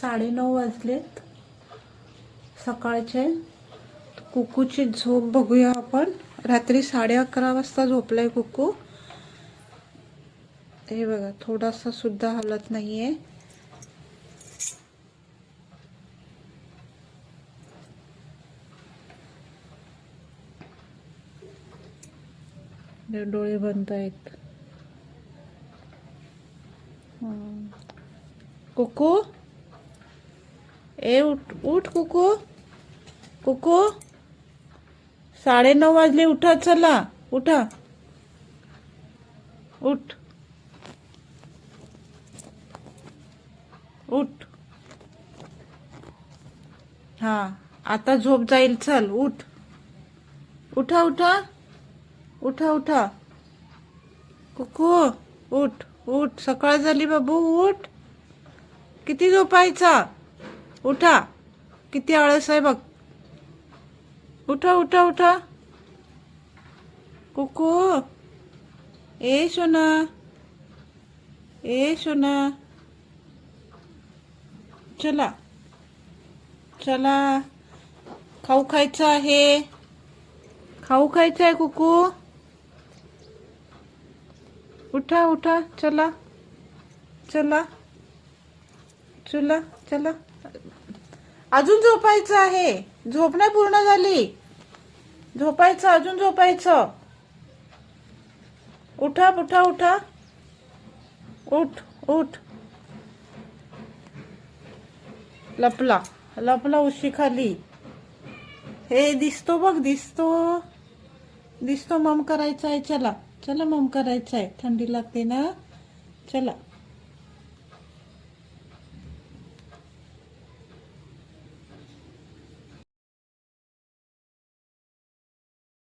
साडेनऊ वाजलेत. सकाळचे कुकूची झोप बघूया आपण. रात्री साडे अकरा वाजता झोपलाय कुकू. हे बघा थोडासा सुद्धा हलत नाहीये. डोळे बंद आहेत. कुकू? ए उठ उठ कुकू. कुकू. साडे नऊ वाजले उठा चला. उठा. उठ. उठ. हा आता झोप जाईल चल उठ. उठा उठा. उठा उठा. कुकू उठ उठ. सकाळ झाली बाबू उठ. किती झोपायचा? उठा. किती आळस आहे बघ. उठा उठा उठा. कुकू. ए सोना. ए सोना. चला. चला. खाऊ खायचं आहे. खाऊ खायचं आहे कुकू. उठा उठा. चला. चला. चला चला. अजून झोपायचं आहे. झोप नाही पूर्ण झाली. झोपायचं अजून झोपायचं. उठा उठा उठा. उठ उठ. लपला लपला उशी खाली हे दिसतो बघ दिसतो. दिसतो मम करायचा आहे चला. चला मम करायचं आहे थंडी लागते ना? चला.